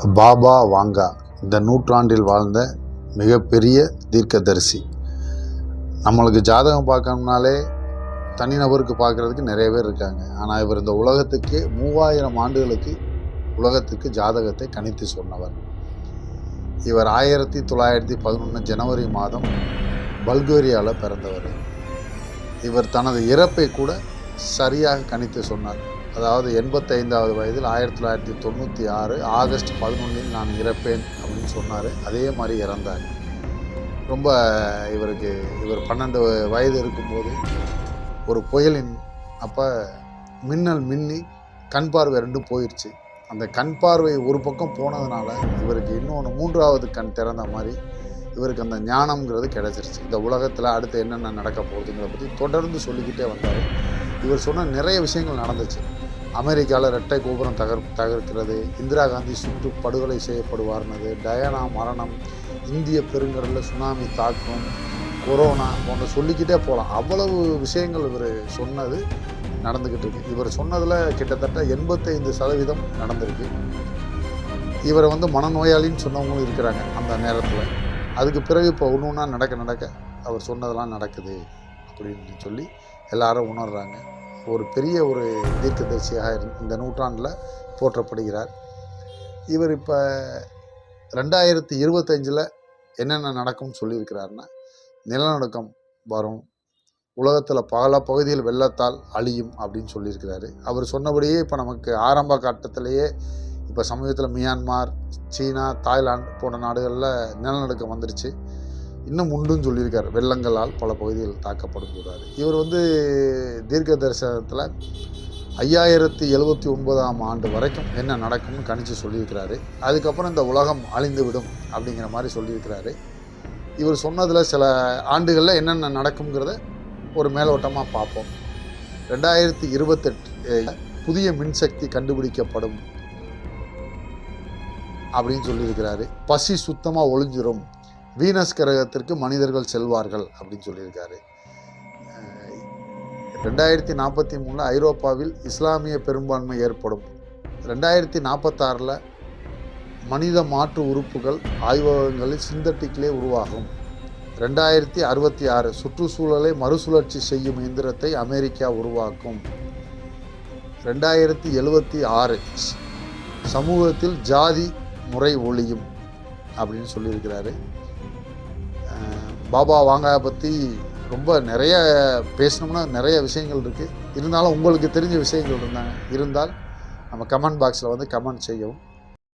Baba Vanga இந்த நூற்றாண்டில் வாழ்ந்த மிகப்பெரிய தீர்க்கதரிசி. நம்மளுக்கு ஜாதகம் பார்க்கணும்னாலே தனிநபருக்கு பார்க்குறதுக்கு நிறைய பேர் இருக்காங்க. ஆனால் இவர் இந்த உலகத்துக்கு மூவாயிரம் ஆண்டுகளுக்கு உலகத்துக்கு ஜாதகத்தை கணித்து சொன்னவர். இவர் ஆயிரத்தி தொள்ளாயிரத்தி பதினொன்று ஜனவரி மாதம் பல்கேரியாவில் பிறந்தவர். இவர் தனது இறப்பை கூட சரியாக கணித்து சொன்னார். அதாவது எண்பத்தைந்தாவது வயதில் ஆயிரத்தி தொள்ளாயிரத்தி தொண்ணூற்றி ஆறு ஆகஸ்ட் பதினொன்றில் நான் இறப்பேன் அப்படின்னு சொன்னார். அதே மாதிரி இறந்தார். ரொம்ப இவருக்கு இவர் பன்னெண்டு வயது இருக்கும்போது ஒரு புயலின் அப்போ மின்னல் மின்னி கண் பார்வை ரெண்டும் போயிடுச்சு அந்த கண் பார்வை ஒரு பக்கம் போனதுனால இவருக்கு இன்னொன்று மூன்றாவது கண் திறந்த மாதிரி இவருக்கு அந்த ஞானம்ங்கிறது கிடச்சிருச்சு. இந்த உலகத்தில் அடுத்து என்னென்ன நடக்க போகுதுங்கிறத பற்றி தொடர்ந்து சொல்லிக்கிட்டே வந்தார். இவர் சொன்ன நிறைய விஷயங்கள் நடந்துச்சு. அமெரிக்காவில் ரெட்டை கோபுரம் தகர் தகர்க்கிறது இந்திரா காந்தி சுட்டு படுகொலை செய்யப்படுவார்னது டயானா மரணம் இந்திய பெருங்கடலில் சுனாமி தாக்கம் கொரோனா போன்ற சொல்லிக்கிட்டே போகலாம் அவ்வளவு விஷயங்கள் இவர் சொன்னது நடந்துக்கிட்டு இருக்கு. இவர் சொன்னதில் கிட்டத்தட்ட எண்பத்தைந்து சதவீதம் நடந்திருக்கு. இவரை வந்து மனநோயாளின்னு சொன்னவங்களும் இருக்கிறாங்க அந்த நேரத்தில். அதுக்கு பிறகு இப்போ ஒன்று ஒன்றா நடக்க நடக்க அவர் சொன்னதெல்லாம் நடக்குது அப்படின்னு சொல்லி எல்லாரும் உணர்றாங்க. ஒரு பெரிய ஒரு தீர்க்கதரிசியாக இரு- இந்த நூற்றாண்டில் போற்றப்படுகிறார். இவர் இப்போ ரெண்டாயிரத்தி இருபத்தஞ்சில் என்னென்ன நடக்கும்னு சொல்லியிருக்கிறாருன்னா நிலநடுக்கம் வரும் உலகத்தில் பல பகுதிகள் வெள்ளத்தால் அழியும் அப்படின்னு சொல்லியிருக்கிறாரு. அவர் சொன்னபடியே இப்போ நமக்கு ஆரம்ப கட்டத்திலேயே இப்போ சமீபத்தில் மியான்மார் சீனா தாய்லாந்து போன்ற நாடுகளில் நிலநடுக்கம் வந்துருச்சு. இன்னும் உண்டுன்னு சொல்லியிருக்கார். வெள்ளங்களால் பல பகுதிகள் தாக்கப்படும் சொல்கிறார் இவர் வந்து தீர்க்க தரிசனத்தில் ஐயாயிரத்தி எழுபத்தி ஒன்பதாம் ஆண்டு வரைக்கும் என்ன நடக்கும்னு கணிச்சு சொல்லியிருக்கிறாரு. அதுக்கப்புறம் இந்த உலகம் அழிந்து விடும் அப்படிங்கிற மாதிரி சொல்லியிருக்கிறாரு. இவர் சொன்னதில் சில ஆண்டுகளில் என்னென்ன நடக்குங்கிறத ஒரு மேலோட்டமாக பார்ப்போம். ரெண்டாயிரத்தி இருபத்தெட்டு புதிய மின்சக்தி கண்டுபிடிக்கப்படும் அப்படின்னு சொல்லியிருக்கிறாரு. பசி சுத்தமாக ஒளிஞ்சிரும். வீனஸ் கிரகத்திற்கு மனிதர்கள் செல்வார்கள் அப்படின்னு சொல்லியிருக்காரு. ரெண்டாயிரத்தி நாற்பத்தி மூணில் ஐரோப்பாவில் இஸ்லாமிய பெரும்பான்மை ஏற்படும். ரெண்டாயிரத்தி நாற்பத்தாறில் மனித மாற்று உறுப்புகள் ஆய்வகங்களில் சிந்தட்டிக்கிலே உருவாகும். ரெண்டாயிரத்தி அறுபத்தி ஆறு சுற்றுச்சூழலை மறுசுழற்சி செய்யும் இயந்திரத்தை அமெரிக்கா உருவாக்கும். ரெண்டாயிரத்தி எழுபத்தி ஆறு சமூகத்தில் ஜாதி முறை ஒழியும் அப்படின்னு சொல்லியிருக்கிறாரு. பாபா வாங்கா பற்றி ரொம்ப நிறைய பேசணும்னா நிறைய விஷயங்கள் இருக்குது இருந்தாலும் உங்களுக்கு தெரிஞ்ச விஷயங்கள் இருந்தாங்க. இருந்தால் நம்ம கமெண்ட் பாக்ஸில் வந்து கமெண்ட் செய்யவும்.